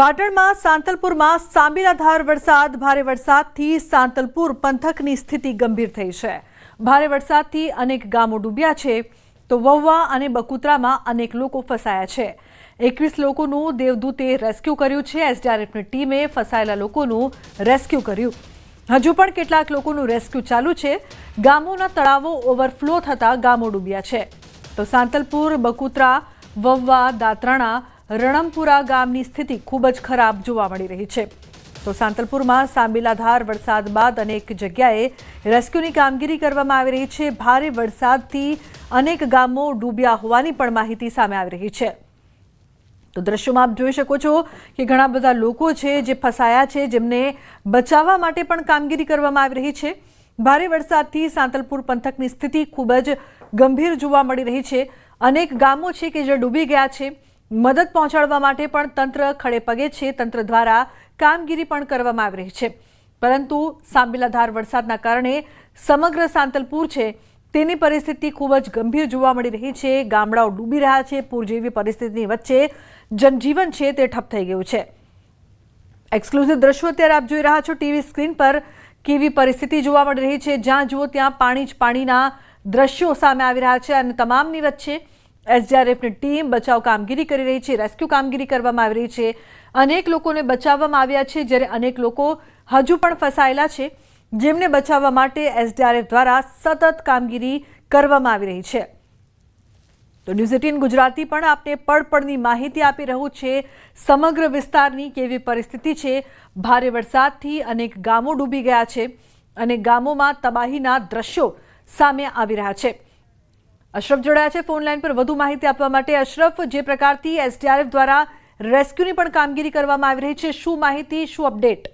પાટણમાં સાંતલપુરમાં સાંબેલાધાર વરસાદ, ભારે વરસાદથી સાંતલપુર પંથકની સ્થિતિ ગંભીર થઈ છે. ભારે વરસાદથી અનેક ગામો ડૂબ્યા છે. તો વહુવા અને બકુતરામાં અનેક લોકો ફસાયા છે. એકવીસ લોકોનું દેવદૂતે રેસ્ક્યુ કર્યું છે. એસડીઆરએફની ટીમે ફસાયેલા લોકોનું રેસ્ક્યુ કર્યું. હજુ પણ કેટલાક લોકોનું રેસ્ક્યુ ચાલુ છે. ગામોના તળાવો ઓવરફ્લો થતાં ગામો ડૂબ્યા છે. તો સાંતલપુર, બકુત્રા વવ્વા દાત્રાણા રણમપુરા ગામની સ્થિતિ ખૂબ જ ખરાબ જોવા મળી રહી છે. તો સાંતલપુરમાં સાંબેલાધાર વરસાદ બાદ અનેક જગ્યાએ રેસ્ક્યુની કામગીરી કરવામાં આવી રહી છે. ભારે વરસાદથી અનેક ગામો ડૂબ્યા હોવાની પણ માહિતી સામે આવી રહી છે. તો દ્રશ્યોમાં આપ જોઈ શકો છો કે ઘણા બધા લોકો છે જે ફસાયા છે, જેમને બચાવવા માટે પણ કામગીરી કરવામાં આવી રહી છે. ભારે વરસાદથી સાંતલપુર પંથકની સ્થિતિ ખૂબ જ ગંભીર જોવા મળી રહી છે. અનેક ગામો છે કે જે ડૂબી ગયા છે. મદદ પહોંચાડવા માટે પણ તંત્ર ખડેપગે છે. તંત્ર દ્વારા કામગીરી પણ કરવામાં આવી રહી છે. પરંતુ સાંબેલાધાર વરસાદના કારણે સમગ્ર સાંતલપુર છે તેની પરિસ્થિતિ ખૂબ જ ગંભીર જોવા મળી રહી છે. ગામડાઓ ડૂબી રહ્યા છે. પૂર જેવી પરિસ્થિતિની વચ્ચે જનજીવન છે તે ઠપ થઈ ગયું છે. એક્સક્લુઝિવ દ્રશ્યો અત્યારે આપ જોઈ રહ્યા છો. ટીવી સ્ક્રીન પર કેવી પરિસ્થિતિ જોવા મળી રહી છે? જ્યાં જુઓ ત્યાં પાણી જ પાણીના દ્રશ્યો સામે આવી રહ્યા છે અને તમામની વચ્ચે એસડીઆરએફની ટીમ બચાવ કામગીરી કરી રહી છે, રેસ્ક્યુ કામગીરી કરવામાં આવી રહી છે. અનેક લોકોને બચાવવામાં આવ્યા છે, જ્યારે અનેક લોકો હજુ પણ ફસાયેલા છે. જેમને બચાવવા માટે એસડીઆરએફ દ્વારા સતત કામગીરી કરવામાં આવી રહી છે. તો ન્યૂઝ એટીન ગુજરાતી પણ આપને પડપડની માહિતી આપી રહ્યું છે. સમગ્ર વિસ્તારની કેવી પરિસ્થિતિ છે? ભારે વરસાદથી અનેક ગામો ડૂબી ગયા છે અને ગામોમાં તબાહીના દ્રશ્યો સામે આવી રહ્યા છે. અશરફ જોડાયા છે ફોન લાઈન પર. વધુ માહિતી આપવા માટે અશરફ, જે પ્રકારથી એસડીઆરએફ દ્વારા રેસ્ક્યુની પણ કામગીરી કરવામાં આવી રહી છે, શું માહિતી, શું અપડેટ?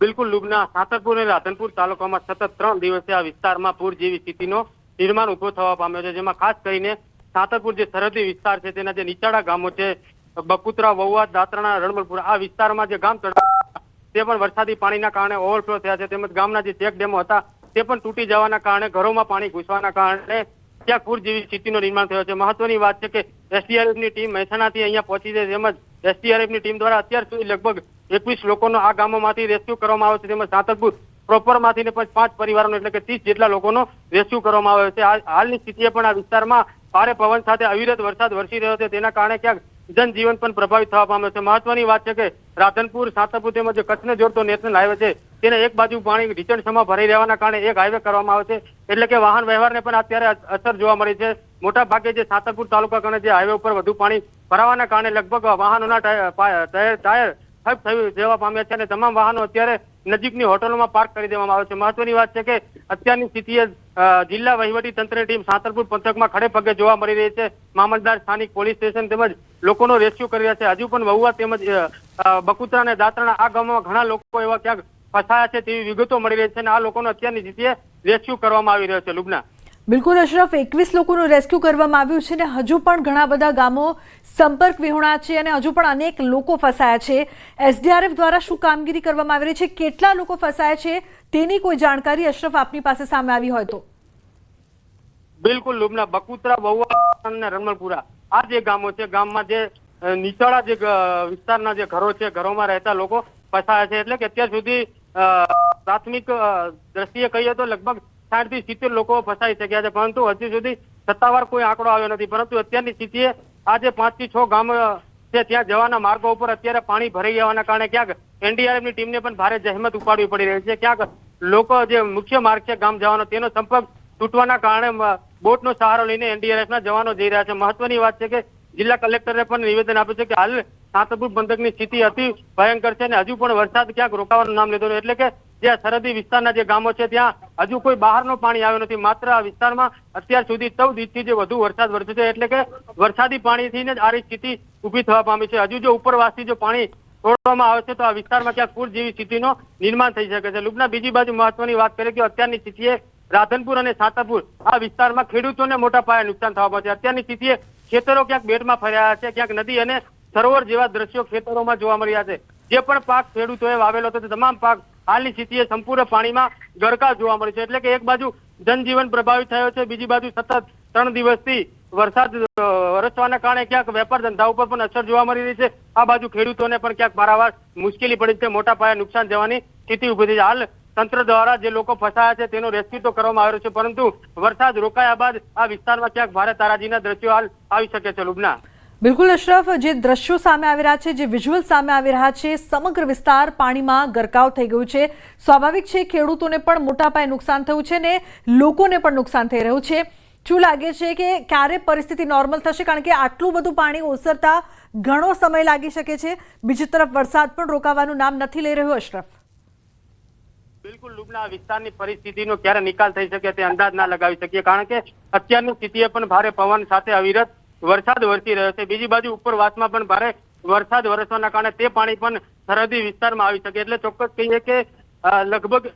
બિલકુલ, લુબના સાતરપુર અને રાધનપુર તાલુકામાં સતત ત્રણ દિવસે આ વિસ્તારમાં પૂર જેવી સ્થિતિનો નિર્માણ ઊભો થવા પામ્યો છે, જેમાં ખાસ કરીને સાતરપુર જે સરહદી વિસ્તાર છે, તેના જે નીચાડા ગામો છે, બકુતરા વહુવા દાત્રાણા રણમલપુર આ વિસ્તારમાં જે ગામ તળાવ તે પણ વરસાદી પાણીના કારણે ઓવરફ્લો થયા છે, તેમજ ગામના જે ચેક ડેમો હતા, તે પણ તૂટી જવાના કારણે ઘરોમાં પાણી ઘૂસવાના કારણે ત્યાં પૂર જેવી સ્થિતિનું નિર્માણ થયો છે. મહત્વની વાત છે કે એસડીઆરએફની ટીમ મહેસાણાથી અહીંયા પહોંચી છે. તેમજ એસડીઆરએફની ટીમ દ્વારા અત્યાર સુધી લગભગ એકવીસ લોકોનો આ ગામોમાંથી રેસ્ક્યુ કરવામાં આવ્યો છે. તેમજ સાંતલપુર પ્રોપરમાંથી ને પાંચ પરિવારોનો એટલે કે ત્રીસ જેટલા લોકોનો રેસ્ક્યુ કરવામાં આવ્યો છે. હાલની સ્થિતિએ પણ આ વિસ્તારમાં ભારે પવન સાથે અવિરત વરસાદ વરસી રહ્યો છે. તેના કારણે ક્યાંક જનજીવન પણ પ્રભાવિત થવા પામ્યો છે. મહત્વની વાત છે કે રાધનપુર સાંતલપુર તેમજ કચ્છને જોડતો નેશનલ હાઈવે છે. તેને એક બાજુ પાણી રીચણસમાં ભરાઈ રહેવાના કારણે એક હાઈવે કરવામાં આવે છે. એટલે કે વાહન વ્યવહારને પણ અત્યારે અસર જોવા મળી છે. મોટા ભાગે જે સાતરપુર તાલુકા કારણે જે હાઈવે ઉપર વધુ પાણી ભરાવાના કારણે લગભગ વાહનોના ટાયર ટાયર ઠપ થયું જવા પામ્યા છે અને તમામ વાહનો અત્યારે નજીકની હોટલોમાં પાર્ક કરી દેવામાં આવે છે. મહત્વની વાત છે કે અત્યારની સ્થિતિએ જિલ્લા વહીવટી તંત્રની ટીમ સાંતરપુર પંથકમાં ખડે પગે જોવા મળી રહી છે. મામલદાર સ્થાનિક પોલીસ સ્ટેશન તેમજ લોકોનો રેસ્ક્યુ કરી રહ્યા છે. હજુ પણ વહુવા તેમજ અ, અને દાત્રાના આ ગામમાં ઘણા લોકો એવા ક્યાંક ફસાયા છે તેવી વિગતો મળી રહી છે અને આ લોકોનો અત્યારની સ્થિતિએ રેસ્ક્યુ કરવામાં આવી રહ્યો છે લુબના. બિલકુલ અશરફ એકવીસ લોકોનું રેસ્ક્યુ કરવામાં આવ્યું છે અને હજુ પણ ઘણા બધા ગામો સંપર્ક વિહોણા છે અને હજુ પણ અનેક લોકો ફસાયા છે. એસડીઆરએફ દ્વારા શું કામગીરી કરવામાં આવી રહી છે? કેટલા લોકો ફસાયા છે? તેની કોઈ જાણકારી અશરફ આપની પાસે સામે આવી હોય તો. બિલકુલ લુબના. બકુતરા બહુવા અને રમણપુરા આ જે ગામો છે ગામમાં જે નીચાળા જે વિસ્તારના જે ઘરો છે ઘરોમાં રહેતા લોકો ફસાયા છે. એટલે કે અત્યાર સુધી પ્રાથમિક દ્રષ્ટિએ કહીએ તો લગભગ સાઠથી સિત્તેર લોકો ફસાઈ શક્યા છે, પરંતુ હજી સુધી સત્તાવાર કોઈ આંકડો આવ્યો નથી. પરંતુ અત્યારની સ્થિતિએ આજે પાંચથી છ ગામ છે ત્યાં જવાના માર્ગો ઉપર અત્યારે પાણી ભરાઈ જવાના કારણે ક્યાંક એનડીઆરએફની ટીમને પણ ભારે જહેમત ઉપાડવી પડી રહી છે. ક્યાંક લોકો જે મુખ્ય માર્ગ છે ગામ જવાનો, તેનો સંપર્ક તૂટવાના કારણે બોટનો સહારો લઈને એનડીઆરએફ ના જવાનો જઈ રહ્યા છે. મહત્વની વાત છે કે જિલ્લા કલેક્ટરે પણ નિવેદન આપ્યું છે કે હાલ સાંતરપુર પંથકની સ્થિતિ અતિ ભયંકર છે અને હજુ પણ વરસાદ ક્યાંક રોકાવાનું નામ લીધો એટલે કે જે સરહદી વિસ્તારના જે ગામો છે, ત્યાં હજુ કોઈ બહારનો પાણી આવ્યું નથી. માત્ર આ વિસ્તારમાં અત્યાર સુધી ચૌદ ઇંચથી જે વધુ વરસાદ વરસ્યો છે. એટલે કે વરસાદી પાણીથી જ આ સ્થિતિ ઊભી થવા પામી છે. હજુ જો ઉપરવાસથી જો પાણી છોડવામાં આવે તો આ વિસ્તારમાં ક્યાંક પૂર જેવી સ્થિતિનો નિર્માણ થઈ શકે છે. લુબના બીજી બાજુ મહત્વની વાત કરીએ કે અત્યારની સ્થિતિએ રાધનપુર અને સાતાપુર આ વિસ્તારમાં ખેડૂતોને મોટા પાયે નુકસાન થવા પામ્યું છે. અત્યારની સ્થિતિએ ખેતરો ક્યાંક બેટમાં ફર્યા છે, ક્યાંક નદી અને સરોવર જેવા દ્રશ્યો ખેતરોમાં જોવા મળ્યા છે. જે પણ પાક ખેડૂતોએ વાવેલો હતો, તે તમામ પાક હાલની સ્થિતિએ સંપૂર્ણ પાણીમાં ગરકા જોવા મળે છે. એટલે કે એક બાજુ જનજીવન પ્રભાવિત થયો છે, બીજી બાજુ સતત ત્રણ દિવસથી વરસાદ વરસવાના કારણે ક્યાંક વેપાર ધંધા ઉપર પણ અસર જોવા મળી રહી છે. આ બાજુ ખેડૂતોને પણ ક્યાંક પારાવાર મુશ્કેલી પડી છે, મોટા પાયે નુકસાન જવાની સ્થિતિ ઊભી થઈ છે. હાલ તંત્ર દ્વારા જે લોકો ફસાયા છે, તેનો રેસ્ક્યુ તો કરવામાં આવ્યો છે, પરંતુ વરસાદ રોકાયા બાદ આ વિસ્તારમાં ક્યાંક ભારે તારાજીના દ્રશ્યો હાલ આવી શકે છે, લુબના. બિલકુલ અશરફ, જે દ્રશ્યો સામે આવી રહ્યા છે, જે વિઝ્યુઅલ સામે આવી રહ્યા છે, સમગ્ર વિસ્તાર પાણીમાં ગરકાવ થઈ ગયું છે. સ્વાભાવિક છે, ખેડૂતોને પણ મોટા પાયે નુકસાન થયું છે ને લોકોને પણ નુકસાન થઈ રહ્યું છે. શું લાગે છે કે ક્યારે પરિસ્થિતિ નોર્મલ થશે? કારણ કે આટલું બધું પાણી ઓસરતા ઘણો સમય લાગી શકે છે. બીજી તરફ વરસાદ પણ રોકાવાનું નામ નથી લઈ રહ્યો અશરફ. બિલકુલ લુબના વિસ્તારની પરિસ્થિતિનો ક્યારે નિકાલ થઈ શકે તે અંદાજ ના લગાવી શકીએ. કારણ કે અત્યારની સ્થિતિએ પણ ભારે પવન સાથે અવિરત વરસાદ વરસી રહ્યો છે. બીજી બાજુ ઉપરવાસમાં પણ ભારે વરસાદ વરસવાના કારણે તે પાણી પણ સરહદી વિસ્તારમાં આવી શકે. એટલે ચોક્કસ કહીએ કે લગભગ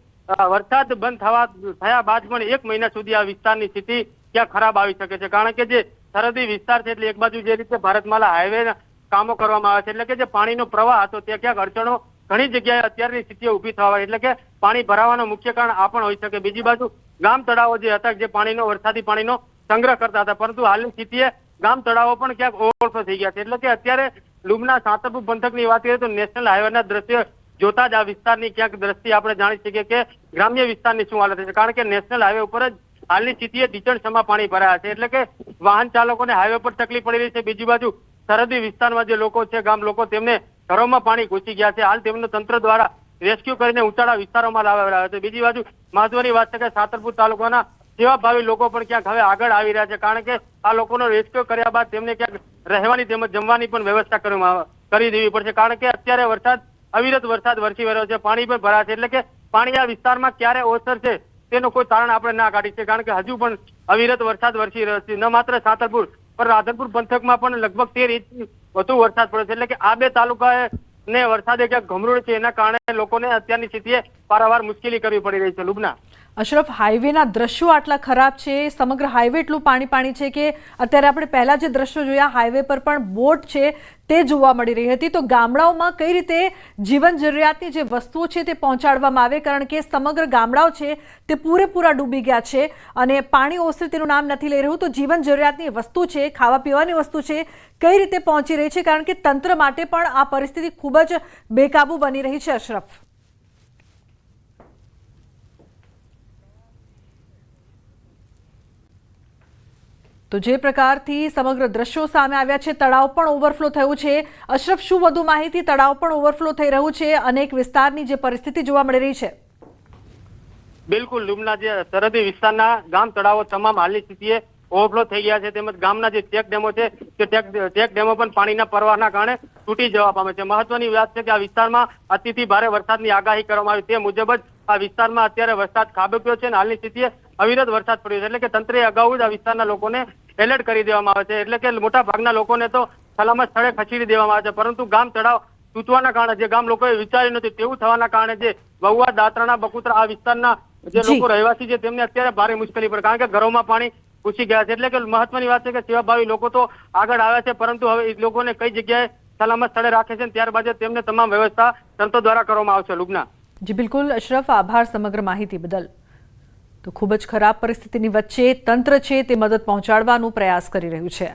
વરસાદ બંધ થવા, થયા બાદ પણ એક મહિના સુધી આ વિસ્તારની સ્થિતિ ક્યાં ખરાબ આવી શકે છે. કારણ કે જે સરહદી વિસ્તાર છે, એટલે એક બાજુ જે રીતે ભારતમાલા હાઈવે કામો કરવામાં આવે છે, એટલે કે જે પાણીનો પ્રવાહ હતો, ત્યાં ક્યાંક અડચણો ઘણી જગ્યાએ અત્યારની સ્થિતિ ઊભી થવા એટલે કે પાણી ભરાવાનું મુખ્ય કારણ આ પણ હોઈ શકે. બીજી બાજુ ગામ તળાવો જે હતા, જે પાણીનો, વરસાદી પાણીનો સંગ્રહ કરતા હતા, પરંતુ હાલની સ્થિતિએ ગામ તળાવો પણ ક્યાંક ઓવરફ્લો થઈ ગયા છે. એટલે કે અત્યારે લુમના સાતરપુર પંથકની વાત કરીએ તો નેશનલ હાઈવેના દ્રશ્ય જોતા જ આ વિસ્તારની ક્યાંક દ્રષ્ટિ આપણે જાણી શકીએ કે ગ્રામ્ય વિસ્તારની શું હાલત છે. કારણ કે નેશનલ હાઈવે ઉપર જ હાલની સ્થિતિએ ઢીચણસમાં પાણી ભરાયા છે. એટલે કે વાહન ચાલકોને હાઈવે પર તકલીફ પડી રહી છે. બીજી બાજુ સરહદી વિસ્તારમાં જે લોકો છે, ગામ લોકો તેમને ઘરોમાં પાણી ઘૂસી ગયા છે. હાલ તેમનું તંત્ર દ્વારા રેસ્ક્યુ કરીને ઉંચાળા વિસ્તારોમાં લાવવામાં આવ્યા છે. બીજી બાજુ મહત્વની વાત છે કે સાતરપુર તાલુકાના સેવાભાવી લોકો પણ ક્યાંક હવે આગળ આવી રહ્યા છે. કારણ કે આ લોકોનો રેસ્ક્યુ કર્યા બાદ તેમને ક્યાંક રહેવાની તેમજ જમવાની પણ વ્યવસ્થા કરી દેવી પડશે. કારણ કે અત્યારે વરસાદ, અવિરત વરસાદ વરસી રહ્યો છે. પાણી પણ ભરાશે છે. એટલે કે પાણી આ વિસ્તારમાં ક્યારે ઓસરશે તેનું કોઈ તારણ આપણે ના કાઢી છે કારણ કે હજુ પણ અવિરત વરસાદ વરસી રહ્યો છે. ન માત્ર સાતરપુર પણ રાધનપુર પંથકમાં પણ લગભગ તેર ઇંચ વધુ વરસાદ પડ્યો છે. એટલે કે આ બે તાલુકાએ ને વરસાદે ક્યાંક ગમરૂળ છે. એના કારણે લોકોને અત્યારની સ્થિતિએ પારાવાર મુશ્કેલી કરવી પડી રહી છે. લુબના અશરફ હાઈવેના દ્રશ્યો આટલા ખરાબ છે, સમગ્ર હાઈવે એટલું પાણી પાણી છે કે અત્યારે આપણે પહેલાં જે દ્રશ્યો જોયા હાઈવે પર પણ બોટ છે તે જોવા મળી રહી હતી. તો ગામડાઓમાં કઈ રીતે જીવન જરૂરિયાતની જે વસ્તુઓ છે તે પહોંચાડવામાં આવે? કારણ કે સમગ્ર ગામડાઓ છે તે પૂરેપૂરા ડૂબી ગયા છે અને પાણી ઓસરે તેનું નામ નથી લઈ રહ્યું. તો જીવન જરૂરિયાતની વસ્તુ છે, ખાવા પીવાની વસ્તુ છે, કઈ રીતે પહોંચી રહી છે? કારણ કે તંત્ર માટે પણ આ પરિસ્થિતિ ખૂબ જ બેકાબુ બની રહી છે, અશરફ. તો જે પ્રકારથી સમગ્ર દ્રશ્યો સામે આવ્યા છે, તળાવ પણ ઓવરફ્લો થયું છે. અશરફ, શું વધુ માહિતી? તળાવ પણ ઓવરફ્લો થઈ રહ્યું છે અનેક વિસ્તારની જે પરિસ્થિતિ જોવા મળી રહી છે. બિલકુલ લુમના જે સરહદી વિસ્તારના ગામ તળાવો તમામ હાલની સ્થિતિએ ઓવરફ્લો થઈ ગયા છે. તેમજ ગામના જે ચેક ડેમો છે, તે ચેક ડેમો પણ પાણીના પ્રવાહના કારણે તૂટી જવા પામે છે. મહત્વની વાત છે કે આ વિસ્તારમાં અતિથી ભારે વરસાદની આગાહી કરવામાં આવી. તે મુજબ જ આ વિસ્તારમાં અત્યારે વરસાદ ખાબક્યો છે અને હાલની સ્થિતિએ અવિરત વરસાદ પડ્યો છે. એટલે કે તંત્રે અગાઉ જ આ વિસ્તારના લોકોને એલર્ટ કરી દેવામાં આવે છે. એટલે કે મોટા ભાગના લોકોને તો સલામત સ્થળે ખસેડી દેવામાં આવે છે. પરંતુ ગામ તળાવ તૂટવાના કારણે જે ગામ લોકોએ વિચાર્યું નથી તેવું થવાના કારણે જે વહુવા દાત્રાના બકુતરા આ વિસ્તારના જે લોકો રહેવાસી છે તેમને અત્યારે ભારે મુશ્કેલી પડે. કારણ કે ઘરોમાં પાણી ઘૂસી ગયા છે. એટલે કે મહત્વની વાત છે કે સેવાભાવી લોકો તો આગળ આવ્યા છે પરંતુ હવે એ લોકોને કઈ જગ્યાએ સલામત સ્થળે રાખે છે ત્યારબાદ તેમને તમામ વ્યવસ્થા તંત્ર દ્વારા કરવામાં આવશે. લુગ્ના. જી બિલકુલ. અશરફ આભાર સમગ્ર માહિતી બદલ. તો ખૂબ જ ખરાબ પરિસ્થિતિની વચ્ચે તંત્ર છે તે મદદ પહોંચાડવાનો પ્રયાસ કરી રહ્યું છે.